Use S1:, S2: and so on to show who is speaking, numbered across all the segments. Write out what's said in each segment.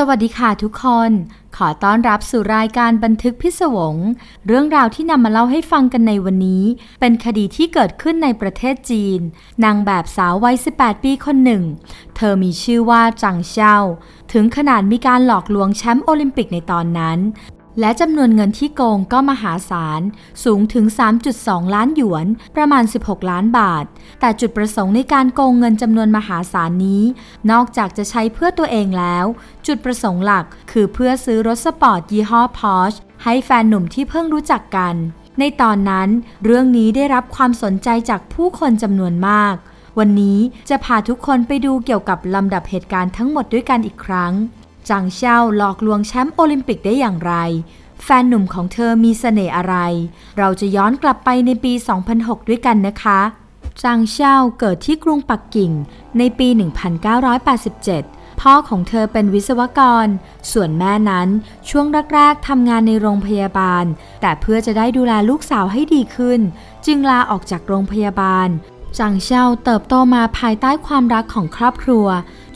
S1: สวัสดีค่ะทุกคน ขอต้อนรับสู่รายการบันทึกพิศวง เรื่องราวที่นำมาเล่าให้ฟังกันในวันนี้ เป็นคดีที่เกิดขึ้นในประเทศจีน นางแบบสาววัย 18 ปีคนหนึ่ง เธอมีชื่อว่าจังเช่า ถึงขนาดมีการหลอกลวงแชมป์โอลิมปิกในตอนนั้น และจำนวนเงินที่โกงก็มหาศาล สูงถึง 3.2 ล้านหยวน ประมาณ 16 ล้านบาท แต่จุดประสงค์ในการโกงเงินจำนวนมหาศาลนี้ นอกจากจะใช้เพื่อตัวเองแล้ว จุดประสงค์หลักคือเพื่อซื้อรถสปอร์ตยี่ห้อ Porsche ให้แฟนหนุ่มที่เพิ่งรู้จักกัน ในตอนนั้นเรื่องนี้ได้รับความสนใจจากผู้คนจำนวนมาก วันนี้จะพาทุกคนไปดูเกี่ยวกับลำดับเหตุการณ์ทั้งหมดด้วยกันอีกครั้ง จางเช่าหลอกลวงแชมป์โอลิมปิกได้อย่างไร แฟนหนุ่มของเธอมีเสน่ห์อะไร เราจะย้อนกลับไปในปี 2006 ด้วยกันนะคะจางเช่าเกิดที่กรุงปักกิ่งในปี 1987 พ่อของเธอเป็นวิศวกร ส่วนแม่นั้นช่วงแรกๆทำงานในโรงพยาบาล แต่เพื่อจะได้ดูแลลูกสาวให้ดีขึ้น จึงลาออกจากโรงพยาบาล จางเช่าเติบโตมาภายใต้ความรักของครอบครัว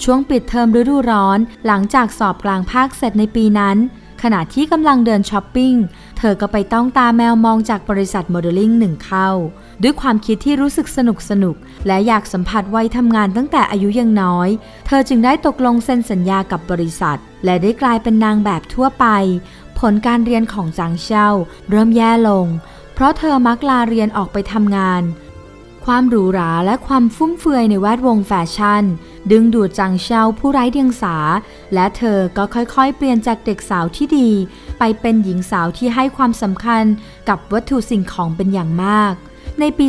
S1: ช่วงปิดเทอมฤดูร้อน หลังจากสอบกลางภาคเสร็จในปีนั้น ขณะที่กำลังเดินช้อปปิ้ง เธอก็ไปต้องตาแมวมองจากบริษัทโมเดลลิ่งหนึ่งเข้า ด้วยความคิดที่รู้สึกสนุกสนุก และอยากสัมผัสวัยทำงานตั้งแต่อายุยังน้อย เธอจึงได้ตกลงเซ็นสัญญากับบริษัท และได้กลายเป็นนางแบบทั่วไป ผลการเรียนของจางเช่าเริ่มแย่ลง เพราะเธอมักลาเรียนออกไปทำงาน ความหรูหราและความฟุ่มเฟือยในแวดวงแฟชั่น ดึงดูดจังเชาผู้ไร้เดียงสา และเธอก็ค่อยๆ เปลี่ยนจากเด็กสาวที่ดี ไปเป็นหญิงสาวที่ให้ความสำคัญกับวัตถุสิ่งของเป็นอย่างมาก ในปี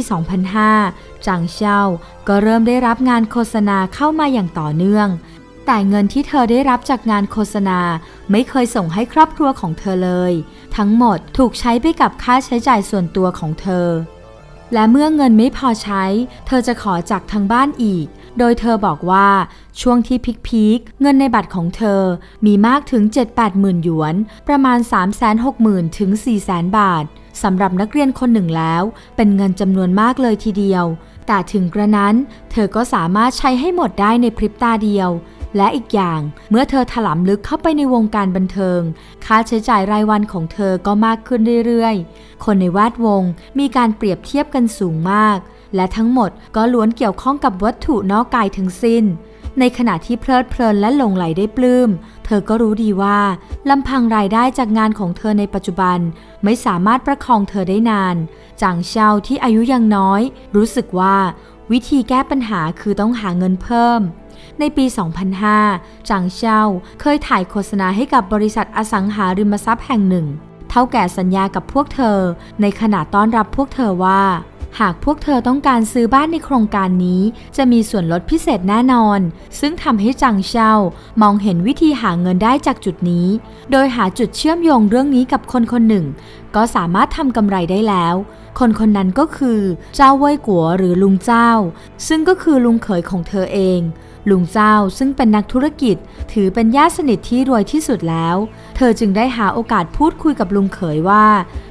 S1: 2005 จางเชาก็เริ่มได้รับงานโฆษณาเข้ามาอย่างต่อเนื่อง แต่เงินที่เธอได้รับจากงานโฆษณาไม่เคยส่งให้ครอบครัวของเธอเลย ทั้งหมดถูกใช้ไปกับค่าใช้จ่ายส่วนตัวของเธอ และเมื่อเงินไม่พอใช้ เธอจะขอจากทางบ้านอีก โดยเธอบอกว่าช่วงที่พีคๆเงินในบัตรของเธอมีมากถึง 7-8หมื่นหยวน ประมาณ 360,000ถึง400,000 บาทสำหรับนักเรียนคนหนึ่งแล้ว เป็นเงินจำนวนมากเลยทีเดียว แต่ถึงกระนั้น เธอก็สามารถใช้ให้หมดได้ในพริบตาเดียว และอีกอย่างเมื่อเธอถลำลึกเข้าไปในวงการบันเทิง ค่าใช้จ่ายรายวันของเธอก็มากขึ้นเรื่อยๆ คนในแวดวงมีการเปรียบเทียบกันสูงมาก และทั้งหมดก็ล้วนเกี่ยวข้องกับวัตถุนอกกายทั้งสิ้น ในขณะที่เพลิดเพลินและหลงไหลได้ปลื้ม เธอก็รู้ดีว่าลำพังรายได้จากงานของเธอในปัจจุบัน ไม่สามารถประคองเธอได้นาน จางเชาที่อายุยังน้อย รู้สึกว่า วิธีแก้ปัญหาคือต้องหาเงินเพิ่ม ในปี 2005 จางเช่าเคยถ่ายโฆษณาให้กับบริษัทอสังหาริมทรัพย์แห่งหนึ่ง เท่าแก่สัญญากับพวกเธอ ในขณะต้อนรับพวกเธอว่า หากพวกเธอต้องการซื้อบ้านในโครงการนี้ จะมีส่วนลดพิเศษแน่นอน ซึ่งทำให้จางเช่ามองเห็นวิธีหาเงินได้จากจุดนี้ โดยหาจุดเชื่อมโยงเรื่องนี้กับคนคนหนึ่ง ก็สามารถทำกำไรได้แล้ว คนคนนั้นก็คือเจ้าเว่ยกัวหรือลุงเจ้า ซึ่งก็คือลุงเขยของเธอเอง ลุงเจ้าซึ่งเป็นนักธุรกิจ ถือเป็นญาติสนิทที่รวยที่สุดแล้ว เธอจึงได้หาโอกาสพูดคุยกับลุงเขยว่า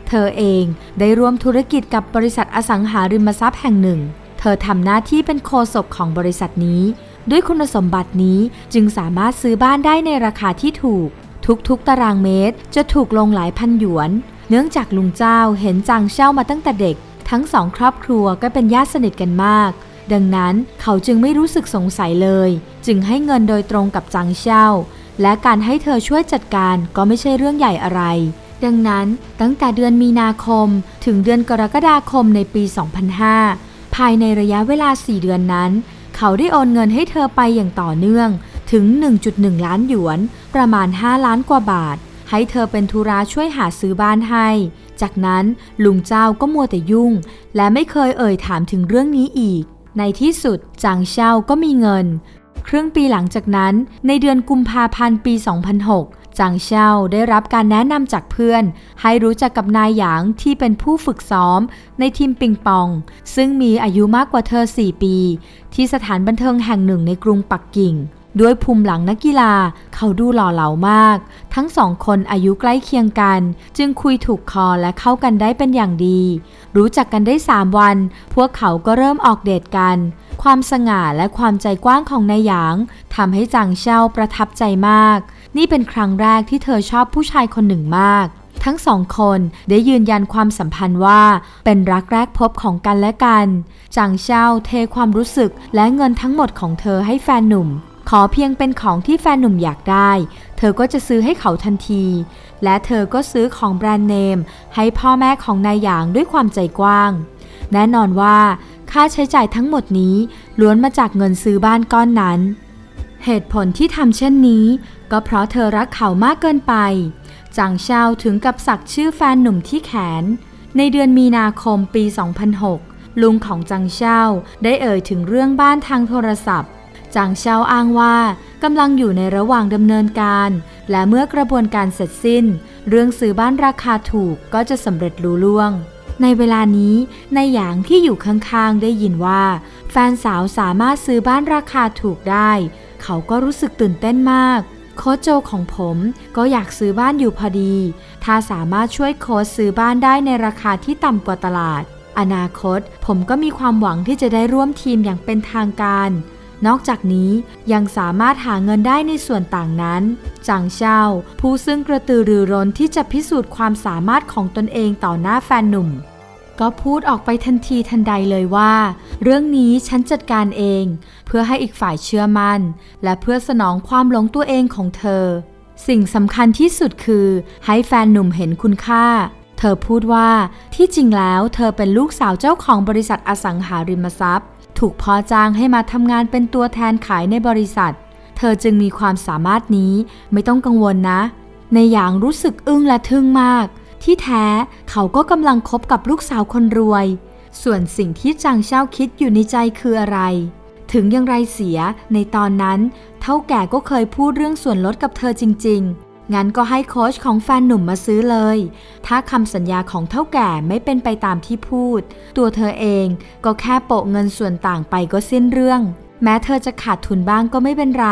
S1: เธอเองได้ร่วมธุรกิจกับบริษัทอสังหาริมทรัพย์แห่งหนึ่ง เธอทำหน้าที่เป็นโฆษกของบริษัทนี้ ด้วยคุณสมบัตินี้จึงสามารถซื้อบ้านได้ในราคาที่ถูก ทุกๆตารางเมตรจะถูกลงหลายพันหยวน เนื่องจากลุงเจ้าเห็นจางเช่ามาตั้งแต่เด็ก ทั้งสองครอบครัวก็เป็นญาติสนิทกันมาก ดังนั้นเขาจึงไม่รู้สึกสงสัยเลย จึงให้เงินโดยตรงกับจางเช่า และการให้เธอช่วยจัดการก็ไม่ใช่เรื่องใหญ่อะไร ดังนั้นตั้งแต่เดือนมีนาคม ถึงเดือนกรกฎาคมในปี 2005 ภายในระยะเวลา 4 เดือนนั้น เขาได้โอนเงินให้เธอไปอย่างต่อเนื่องถึง 1.1 ล้านหยวน ประมาณ 5 ล้านกว่าบาท ให้เธอเป็นธุระช่วยหาซื้อบ้านให้ จากนั้นลุงเจ้าก็มัวแต่ยุ่ง และไม่เคยเอ่ยถามถึงเรื่องนี้อีก ในที่สุดจางเช่าก็มีเงิน ครึ่งปีหลังจากนั้นในเดือนกุมภาพันธ์ปี 2006จางเช่าได้รับการแนะนำจากเพื่อน ให้รู้จักกับนายหยางที่เป็นผู้ฝึกซ้อม ในทีมปิงปอง ซึ่งมีอายุมากกว่าเธอ 4 ปี ที่สถานบันเทิงแห่งหนึ่งในกรุงปักกิ่ง ด้วยภูมิหลังนักกีฬาเขาดูหล่อเหลามาก ทั้งสองคนอายุใกล้เคียงกัน จึงคุยถูกคอและเข้ากันได้เป็นอย่างดี รู้จักกันได้ 3 วัน พวกเขาก็เริ่มออกเดทกัน ความสง่าและความใจกว้างของนายหยางทำให้จางเช่าประทับใจมาก นี่เป็นครั้งแรกที่เธอชอบผู้ชายคนหนึ่งมากทั้งสองคนได้ยืนยันความสัมพันธ์ว่า เป็นรักแรกพบของกันและกัน จางเช่าเทความรู้สึกและเงินทั้งหมดของเธอให้แฟนหนุ่ม อเพียงเป็นของที่แฟนหนุ่มอยากได้ เธอก็จะซื้อให้เขาทันที และเธอก็ซื้อของแบรนด์เนม ให้พ่อแม่ของนายหยางด้วยความใจกว้าง แน่นอนว่า ค่าใช้จ่ายทั้งหมดนี้ล้วนมาจากเงินซื้อบ้านก้อนนั้น เหตุผลที่ทำเช่นนี้ ก็เพราะเธอรักเขามากเกินไปจางเชาถึงกับสักชื่อแฟนหนุ่มที่แขน ในเดือนมีนาคมปี 2006 ลุงของจางเชาได้เอ่ยถึงเรื่องบ้านทางโทรศัพท์ จางเชาอ้างว่ากำลังอยู่ในระหว่างดำเนินการ และเมื่อกระบวนการเสร็จสิ้น เรื่องซื้อบ้านราคาถูกก็จะสำเร็จลุล่วง ในเวลานี้นายหยางที่อยู่ข้างๆได้ยินว่า แฟนสาวสามารถซื้อบ้านราคาถูกได้ เขาก็รู้สึกตื่นเต้นมาก โค้ชโจของผมก็อยากซื้อบ้านอยู่พอดี ถ้าสามารถช่วยโค้ชซื้อบ้านได้ในราคาที่ต่ำกว่าตลาด อนาคตผมก็มีความหวังที่จะได้ร่วมทีมอย่างเป็นทางการ นอกจากนี้ยังสามารถหาเงินได้ในส่วนต่างนั้นจางเช่าผู้ซึ่งกระตือรือร้นที่จะพิสูจน์ความสามารถของตนเองต่อหน้าแฟนหนุ่ม ก็พูดออกไปทันทีทันใดเลยว่า เรื่องนี้ฉันจัดการเอง เพื่อให้อีกฝ่ายเชื่อมัน่น และเพื่อสนองความหลงตัวเองของเธอ สิ่งสำคัญที่สุดคือให้แฟนหนุ่มเห็นคุณค่าเธอพูดว่าที่จริงแล้วเธอเป็นลูกสาวเจ้าของบริษัทอสังหาริมทรัพย์ ถูกพอจ้างให้มาทำงานเป็นตัวแทนขายในบริษัท เธอจึงมีความสามารถนี้ไม่ต้องกังวลนะ ในอย่างรู้สึกอึ้งและทึ่งมาก ที่แท้เขาก็กำลังคบกับลูกสาวคนรวย ส่วนสิ่งที่จางเช่าคิดอยู่ในใจคืออะไร ถึงอย่างไรเสียในตอนนั้น เท่าแก่ก็เคยพูดเรื่องส่วนลดกับเธอจริง ๆ งั้นก็ให้โค้ชของแฟนหนุ่มมาซื้อเลย ถ้าคำสัญญาของเท่าแก่ไม่เป็นไปตามที่พูด ตัวเธอเองก็แค่โปะเงินส่วนต่างไปก็สิ้นเรื่อง แม้เธอจะขาดทุนบ้างก็ไม่เป็นไร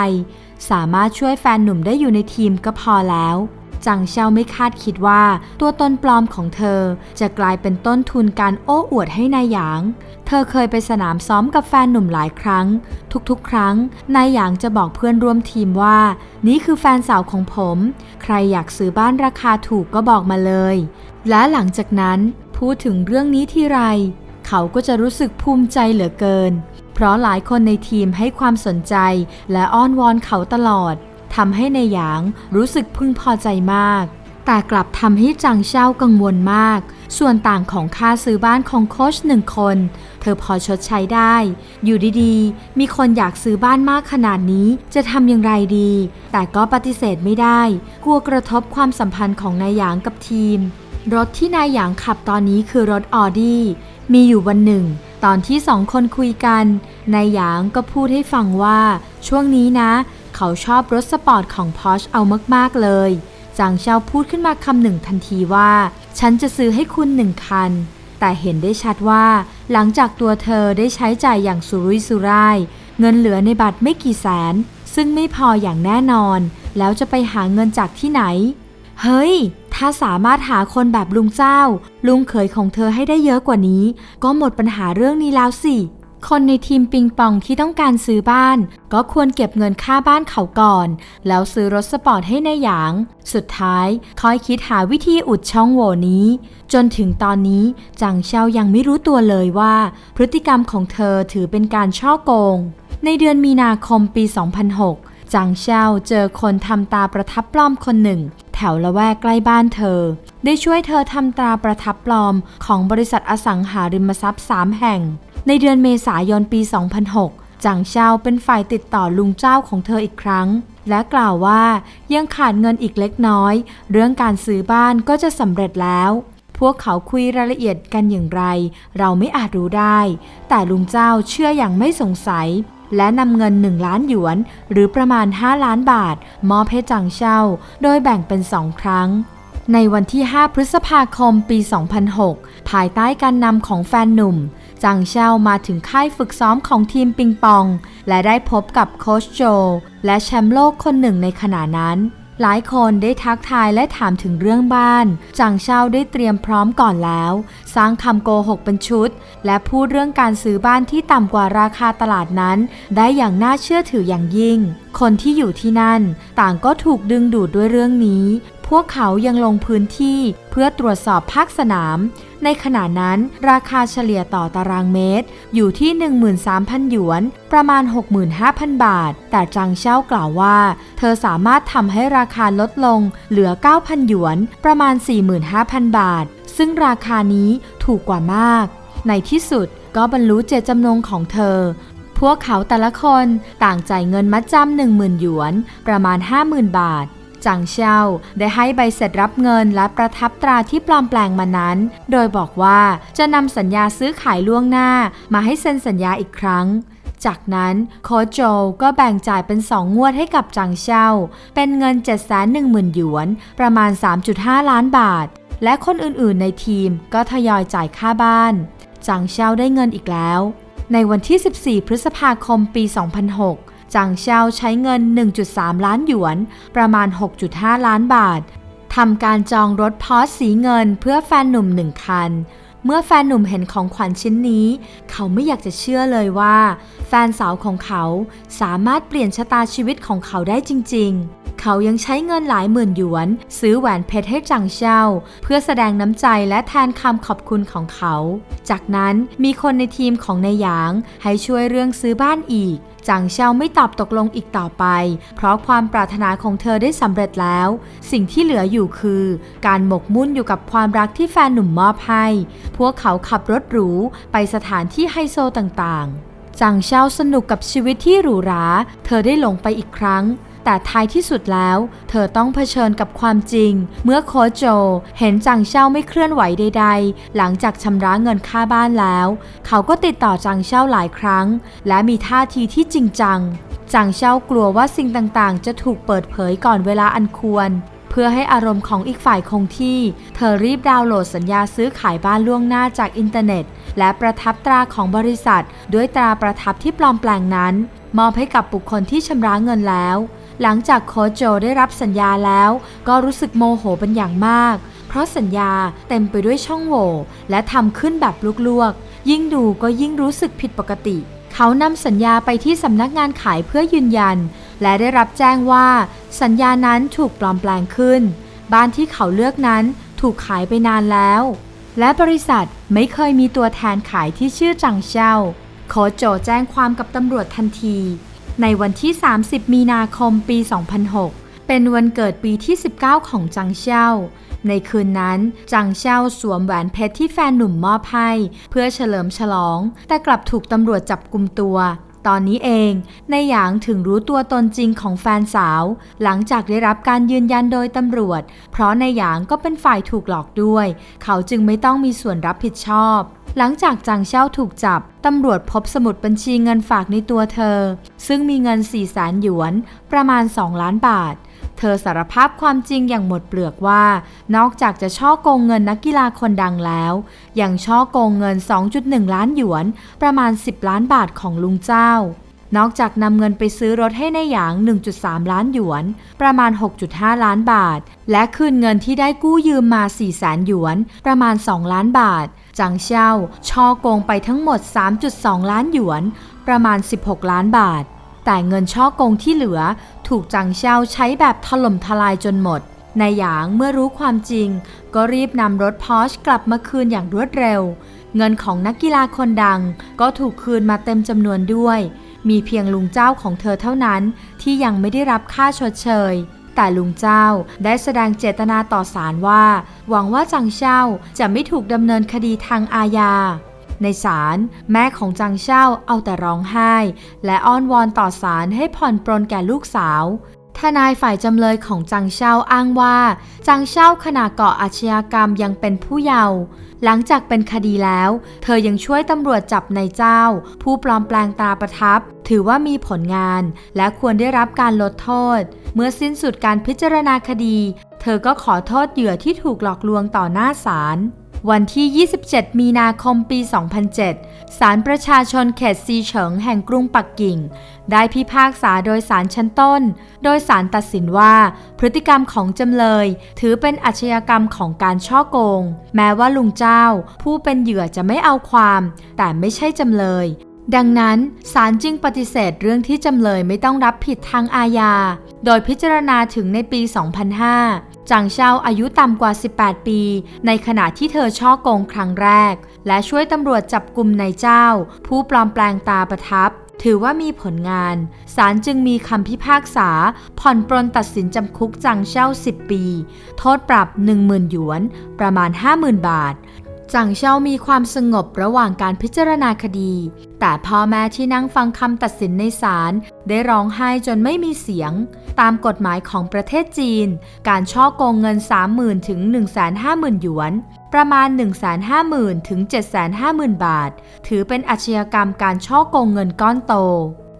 S1: สามารถช่วยแฟนหนุ่มได้อยู่ในทีมก็พอแล้ว จังเช่าไม่คาดคิดว่า ตัวตนปลอมของเธอ จะกลายเป็นต้นทุนการโอ้อวดให้นายหยาง เธอเคยไปสนามซ้อมกับแฟนหนุ่มหลายครั้ง ทุกๆ ครั้ง นายหยางจะบอกเพื่อนร่วมทีมว่า นี่คือแฟนสาวของผม ใครอยากซื้อบ้านราคาถูกก็บอกมาเลย และหลังจากนั้นพูดถึงเรื่องนี้ที่ไร เขาก็จะรู้สึกภูมิใจเหลือเกิน เพราะหลายคนในทีมให้ความสนใจและอ้อนวอนเขาตลอด ทำให้ในายหยางรู้สึกพึงพอใจมาก แต่กลับทำให้จางเช่ากังวลมาก ส่วนต่างของค่าซื้อบ้านของโคชหนึ่งคน เธอพอชดใช้ได้ อยู่ดีๆ มีคนอยากซื้อบ้านมากขนาดนี้จะทำอย่างไรดี แต่ก็ปฏิเสธไม่ได้ กลัวกระทบความสัมพันธ์ของนายหยางกับทีม รถที่นายหยางขับตอนนี้คือรถออดี้มีอยู่วันหนึ่งตอนที่สองคนคุยกัน นายหยางก็พูดให้ฟังว่า ช่วงนี้นะ เขาชอบรถสปอร์ตของพอชเอามากๆเลย จางเชาพูดขึ้นมาคำหนึ่งทันทีว่า ฉันจะซื้อให้คุณหนึ่งคัน แต่เห็นได้ชัดว่า หลังจากตัวเธอได้ใช้จ่ายอย่างสุรุ่ยสุร่าย เงินเหลือในบัตรไม่กี่แสน ซึ่งไม่พออย่างแน่นอน แล้วจะไปหาเงินจากที่ไหน เฮ้ย ถ้าสามารถหาคนแบบลุงเจ้า ลุงเขยของเธอให้ได้เยอะกว่านี้ ก็หมดปัญหาเรื่องนี้แล้วสิ คนในทีมปิงปองที่ต้องการซื้อบ้าน ก็ควรเก็บเงินค่าบ้านเขาก่อน แล้วซื้อรถสปอร์ตให้ในายหยาง สุดท้ายคอยคิดหาวิธีอุดช่องโหว่นี้ จนถึงตอนนี้จางเชายังไม่รู้ตัวเลยว่า พฤติกรรมของเธอถือเป็นการช่อโกง ในเดือนมีนาคมปี 2006จางเชาเจอคนทำตาประทับปลอมคนหนึ่ง แถวละแวกใกล้บ้านเธอ ได้ช่วยเธอทำตราประทับปลอมของบริษัทอสังหาริมทรัพย์ 3 แห่ง ในเดือนเมษายนปี 2006 จางเชาเป็นฝ่ายติดต่อลุงเจ้าของเธออีกครั้ง และกล่าวว่ายังขาดเงินอีกเล็กน้อย เรื่องการซื้อบ้านก็จะสำเร็จแล้ว พวกเขาคุยรายละเอียดกันอย่างไร เราไม่อาจรู้ได้ แต่ลุงเจ้าเชื่ออย่างไม่สงสัย และนำเงิน 1 ล้านหยวน หรือประมาณ 5 ล้านบาท มอบให้จังเช่าโดยแบ่งเป็น2ครั้งในวันที่ 5 พฤษภาคม ปี 2006 ภายใต้การนำของแฟนหนุ่ม จางเช่ามาถึงค่ายฝึกซ้อมของทีมปิงปอง และได้พบกับโค้ชโจ และแชมป์โลกคนหนึ่งในขณะนั้น หลายคนได้ทักทายและถามถึงเรื่องบ้านจางเช่าได้เตรียมพร้อมก่อนแล้ว สร้างคำโกหกเป็นชุด และพูดเรื่องการซื้อบ้านที่ต่ำกว่าราคาตลาดนั้น ได้อย่างน่าเชื่อถืออย่างยิ่ง คนที่อยู่ที่นั่น ต่างก็ถูกดึงดูดด้วยเรื่องนี้ พวกเขายังลงพื้นที่เพื่อตรวจสอบภาคสนาม ในขณะนั้นราคาเฉลี่ยต่อตารางเมตร อยู่ที่ 13,000 หยวน ประมาณ 65,000 บาท แต่จางเช่ากล่าวว่า เธอสามารถทำให้ราคาลดลงเหลือ 9,000 หยวน ประมาณ 45,000 บาท ซึ่งราคานี้ถูกกว่ามาก ในที่สุดก็บรรลุเจตจำนงของเธอพวกเขาแต่ละคนต่างจ่ายเงินมัดจำ10,000หยวน ประมาณ 50,000 บาท จางเช่าได้ให้ใบเสร็จรับเงินและประทับตราที่ปลอมแปลงมานั้น โดยบอกว่าจะนำสัญญาซื้อขายล่วงหน้า มาให้เซ็นสัญญาอีกครั้งจากนั้นโคโจก็แบ่งจ่ายเป็น 2 งวดให้กับจางเช่า เป็นเงิน 710,000 หยวน ประมาณ 3.5 ล้านบาท และคนอื่นๆในทีมก็ทยอยจ่ายค่าบ้าน จางเช่าได้เงินอีกแล้ว ในวันที่ 14 พฤษภาคมปี 2006 จางเช่าใช้เงิน 1.3 ล้านหยวน ประมาณ 6.5 ล้านบาททำการจองรถพอสสีเงินเพื่อแฟนหนุ่มหนึ่งคัน เมื่อแฟนหนุ่มเห็นของขวัญชิ้นนี้ เขาไม่อยากจะเชื่อเลยว่า แฟนสาวของเขาสามารถเปลี่ยนชะตาชีวิตของเขาได้จริง ๆเขายังใช้เงินหลายหมื่นหยวน ซื้อแหวนเพชรให้จังเช่าเพื่อแสดงน้ำใจและแทนคำขอบคุณของเขา จากนั้นมีคนในทีมของนายหยางให้ช่วยเรื่องซื้อบ้านอีก จางเช่าไม่ตอบตกลงอีกต่อไป เพราะความปรารถนาของเธอได้สำเร็จแล้ว สิ่งที่เหลืออยู่คือ การหมกมุ่นอยู่กับความรักที่แฟนหนุ่มมอบให้ พวกเขาขับรถหรูไปสถานที่ไฮโซต่างๆจางเช่าสนุกกับชีวิตที่หรูหรา เธอได้หลงไปอีกครั้ง แต่ท้ายที่สุดแล้ว เธอต้องเผชิญกับความจริง เมื่อโคโจ เห็นจังเช่าไม่เคลื่อนไหวใด ๆ หลังจากชำระเงินค่าบ้านแล้ว เขาก็ติดต่อจังเช่าหลายครั้ง และมีท่าทีที่จริงจัง จังเช่ากลัวว่าสิ่งต่างๆ จะถูกเปิดเผยก่อนเวลาอันควรเพื่อให้อารมณ์ของอีกฝ่ายคงที่ เธอรีบดาวน์โหลดสัญญาซื้อขายบ้านล่วงหน้าจากอินเทอร์เน็ต และประทับตราของบริษัท ด้วยตราประทับที่ปลอมแปลงนั้น มอบให้กับบุคคลที่ชำระเงินแล้ว หลังจากโคชโจได้รับสัญญาแล้ว ก็รู้สึกโมโหเป็นอย่างมาก เพราะสัญญาเต็มไปด้วยช่องโหว่และทำขึ้นแบบลวกๆ ยิ่งดูก็ยิ่งรู้สึกผิดปกติ เขานำสัญญาไปที่สำนักงานขายเพื่อยืนยัน และได้รับแจ้งว่า สัญญานั้นถูกปลอมแปลงขึ้น บ้านที่เขาเลือกนั้นถูกขายไปนานแล้ว และบริษัทไม่เคยมีตัวแทนขายที่ชื่อจังเช่าโคโจแจ้งความกับตำรวจทันที ในวันที่ 30 มีนาคมปี 2006 เป็นวันเกิดปีที่ 19 ของจังเช่าในคืนนั้นจังเช่าสวมแหวนเพชรที่แฟนหนุ่มมอบให้ เพื่อเฉลิมฉลอง แต่กลับถูกตำรวจจับกลุมตัว ตอนนี้เองนายหยางถึงรู้ตัวตนจริงของแฟนสาว หลังจากได้รับการยืนยันโดยตำรวจ เพราะนายหยางก็เป็นฝ่ายถูกหลอกด้วย เขาจึงไม่ต้องมีส่วนรับผิดชอบ หลังจากจางเช่าถูกจับ ตำรวจพบสมุดบัญชีเงินฝากในตัวเธอ ซึ่งมีเงิน4 0 0แสนหยวน ประมาณ 2 ล้านบาท เธอสารภาพความจริงอย่างหมดเปลือกว่า นอกจากจะช่อโกงเงินนักกีฬาคนดังแล้ว ยังช่อโกงเงิน 2.1 ล้านหยวน ประมาณ 10 ล้านบาทของลุงเจ้า นอกจากนำเงินไปซื้อรถให้ในหยาง 1.3 ล้านหยวน ประมาณ 6.5 ล้านบาท และคืนเงินที่ได้กู้ยืมมา4แสนหยวน ประมาณ 2 ล้านบาท จังเช่าช่อโกงไปทั้งหมด 3.2 ล้านหยวน ประมาณ 16 ล้านบาท แต่เงินช่อโกงที่เหลือถูกจังเช่าใช้แบบถล่มทลายจนหมด นายหยางเมื่อรู้ความจริง ก็รีบนำรถพอชกลับมาคืนอย่างรวดเร็ว เงินของนักกีฬาคนดังก็ถูกคืนมาเต็มจำนวนด้วย มีเพียงลุงเจ้าของเธอเท่านั้นที่ยังไม่ได้รับค่าชดเชยแต่ลุงเจ้าได้แสดงเจตนาต่อศาลว่า หวังว่าจังเช่าจะไม่ถูกดำเนินคดีทางอาญา ในศาลแม่ของจังเช่าเอาแต่ร้องไห้ และอ้อนวอนต่อศาลให้ผ่อนปรนแก่ลูกสาวทนายฝ่ายจำเลยของจังเช่าอ้างว่าจังเช่าขณะเกาะอาชญากรรมยังเป็นผู้เยาว์หลังจากเป็นคดีแล้ว เธอยังช่วยตำรวจจับนายเจ้า ผู้ปลอมแปลงตราประทับ ถือว่ามีผลงาน และควรได้รับการลดโทษ เมื่อสิ้นสุดการพิจารณาคดี เธอก็ขอโทษเหยื่อที่ถูกหลอกลวงต่อหน้าศาล วันที่ 27 มีนาคมปี 2007 ศาลประชาชนเขตซีเฉิงแห่งกรุงปักกิ่ง ได้พิพากษาโดยศาลชั้นต้น โดยศาลตัดสินว่า พฤติกรรมของจำเลย ถือเป็นอาชญากรรมของการช่อโกง แม้ว่าลุงเจ้า ผู้เป็นเหยื่อจะไม่เอาความ แต่ไม่ใช่จำเลยดังนั้นศาลจึงปฏิเสธเรื่องที่จำเลยไม่ต้องรับผิดทางอาญา โดยพิจารณาถึงในปี 2005 จางเช่าอายุต่ำกว่า 18 ปี ในขณะที่เธอช่อโกงครั้งแรก และช่วยตำรวจจับกลุ่มนายเจ้า ผู้ปลอมแปลงตาประทับ ถือว่ามีผลงาน ศาลจึงมีคำพิพากษา ผ่อนปรนตัดสินจำคุกจางเช่า 10 ปี โทษปรับ 10,000 หยวน ประมาณ 50,000 บาท จังเช่ามีความสงบระหว่างการพิจารณาคดี แต่พ่อแม่ที่นั่งฟังคำตัดสินในศาลได้ร้องไห้จนไม่มีเสียง ตามกฎหมายของประเทศจีน การช่อโกงเงิน 30,000 ถึง 150,000 หยวน ประมาณ 150,000 ถึง 750,000 บาท ถือเป็นอาชญากรรมการช่อโกงเงินก้อนโต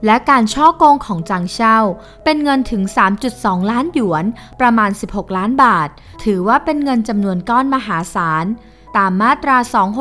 S1: และการช่อโกงของจางเช่าเป็นเงินถึง 3.2 ล้านหยวน ประมาณ 16 ล้านบาท ถือว่าเป็นเงินจำนวนก้อนมหาศาล ตามมาตรา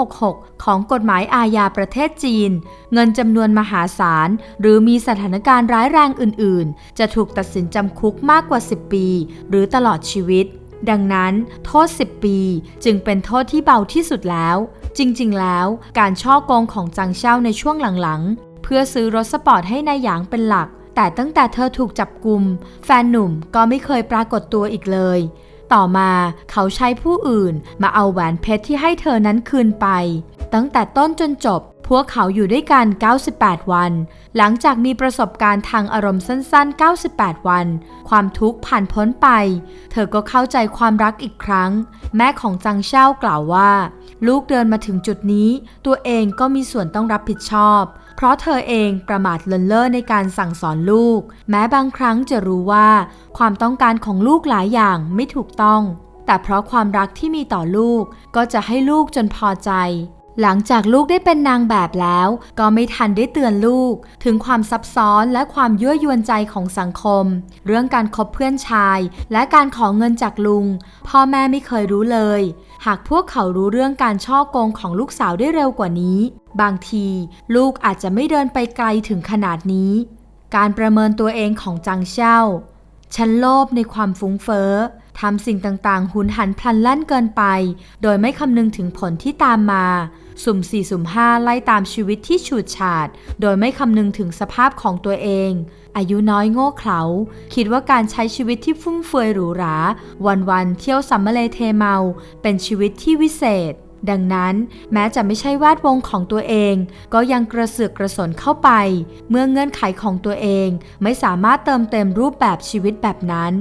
S1: 266 ของกฎหมายอาญาประเทศจีน เงินจำนวนมหาศาล หรือมีสถานการณ์ร้ายแรงอื่น ๆ จะถูกตัดสินจำคุกมากกว่า 10 ปี หรือตลอดชีวิต ดังนั้น โทษ 10 ปี จึงเป็นโทษที่เบาที่สุดแล้ว จริง ๆ แล้ว การช่อโกงของจางเช่าในช่วงหลัง ๆ เพื่อซื้อรถสปอร์ตให้นายหยางเป็นหลักแต่ตั้งแต่เธอถูกจับกลุมแฟนหนุ่มก็ไม่เคยปรากฏตัวอีกเลย ต่อมาเขาใช้ผู้อื่นมาเอาแหวนเพชรที่ให้เธอนั้นคืนไป ตั้งแต่ต้นจนจบ พวกเขาอยู่ด้วยกัน 98 วัน หลังจากมีประสบการณ์ทางอารมณ์สั้น ๆ 98 วัน ความทุกข์ผ่านพ้นไป เธอก็เข้าใจความรักอีกครั้ง แม่ของจังเช่ากล่าวว่า ลูกเดินมาถึงจุดนี้ ตัวเองก็มีส่วนต้องรับผิดชอบ เพราะเธอเองประมาทเลินเล่อในการสั่งสอนลูก แม้บางครั้งจะรู้ว่า ความต้องการของลูกหลายอย่างไม่ถูกต้อง แต่เพราะความรักที่มีต่อลูกก็จะให้ลูกจนพอใจ หลังจากลูกได้เป็นนางแบบแล้ว ก็ไม่ทันได้เตือนลูก ถึงความซับซ้อนและความยั่วยวนใจของสังคม เรื่องการคบเพื่อนชาย และการขอเงินจากลุง พ่อแม่ไม่เคยรู้เลย หากพวกเขารู้เรื่องการช่อโกงของลูกสาวได้เร็วกว่านี้ บางทีลูกอาจจะไม่เดินไปไกลถึงขนาดนี้ การประเมินตัวเองของจังเช่าฉันโลภในความฟุ้งเฟ้อทำสิ่งต่างๆ หุนหันพลันแล่นเกินไป โดยไม่คำนึงถึงผลที่ตามมา สุ่มสี่สุ่มห้าไล่ตามชีวิตที่ฉูดฉาด โดยไม่คำนึงถึงสภาพของตัวเองอายุน้อยโง่เขลาคิดว่าการใช้ชีวิตที่ฟุ่มเฟือยหรูหรา วันๆเที่ยวสัมมาเลเทเมา เป็นชีวิตที่วิเศษ ดังนั้นแม้จะไม่ใช่แวดวงของตัวเอง ก็ยังกระเสือกกระสนเข้าไป เมื่อเงื่อนไขของตัวเองไม่สามารถเติมเต็มรูปแบบชีวิตแบบนั้น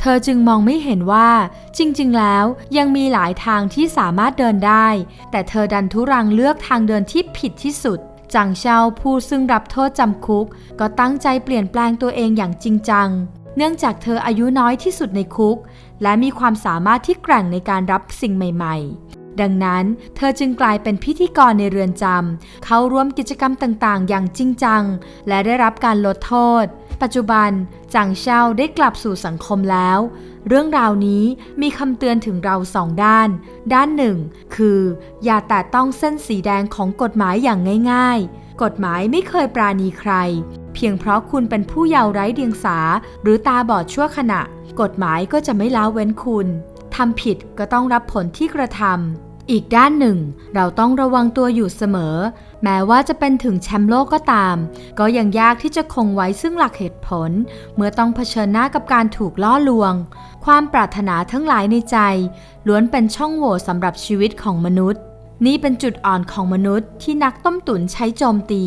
S1: เธอจึงมองไม่เห็นว่า จริง ๆ แล้วยังมีหลายทางที่สามารถเดินได้ แต่เธอดันทุรังเลือกทางเดินที่ผิดที่สุด จางเชาผู้ซึ่งรับโทษจำคุก ก็ตั้งใจเปลี่ยนแปลงตัวเองอย่างจริงจัง เนื่องจากเธออายุน้อยที่สุดในคุก และมีความสามารถที่แกร่งในการรับสิ่งใหม่ ๆ ดังนั้น เธอจึงกลายเป็นพิธีกรในเรือนจำเข้าร่วมกิจกรรมต่างๆ อย่างจริงจัง และได้รับการลดโทษ ปัจจุบันจางเช่าได้กลับสู่สังคมแล้ว เรื่องราวนี้มีคำเตือนถึงเราสองด้าน ด้านหนึ่ง คือ อย่าแตะต้องเส้นสีแดงของกฎหมายอย่างง่าย ๆ กฎหมายไม่เคยปราณีใคร เพียงเพราะคุณเป็นผู้เยาว์ไร้เดียงสา หรือตาบอดชั่วขณะ กฎหมายก็จะไม่ละเว้นคุณทำผิดก็ต้องรับผลที่กระทำ อีกด้านหนึ่ง เราต้องระวังตัวอยู่เสมอ แม้ว่าจะเป็นถึงแชมป์โลกก็ตาม ก็ยังยากที่จะคงไว้ซึ่งหลักเหตุผล เมื่อต้องเผชิญหน้ากับการถูกล่อลวง ความปรารถนาทั้งหลายในใจ ล้วนเป็นช่องโหว่สำหรับชีวิตของมนุษย์ นี่เป็นจุดอ่อนของมนุษย์ที่นักต้มตุ๋นใช้โจมตี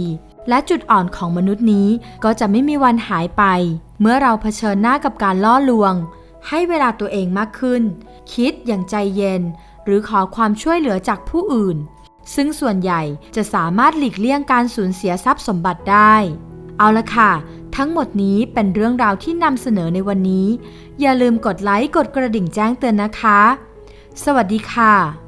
S1: และจุดอ่อนของมนุษย์นี้ก็จะไม่มีวันหายไป เมื่อเราเผชิญหน้ากับการล่อลวง ให้เวลาตัวเองมากขึ้น คิดอย่างใจเย็น หรือขอความช่วยเหลือจากผู้อื่น ซึ่งส่วนใหญ่จะสามารถหลีกเลี่ยงการสูญเสียทรัพย์สมบัติได้ เอาละค่ะ ทั้งหมดนี้เป็นเรื่องราวที่นำเสนอในวันนี้ อย่าลืมกดไลค์กดกระดิ่งแจ้งเตือนนะคะ สวัสดีค่ะ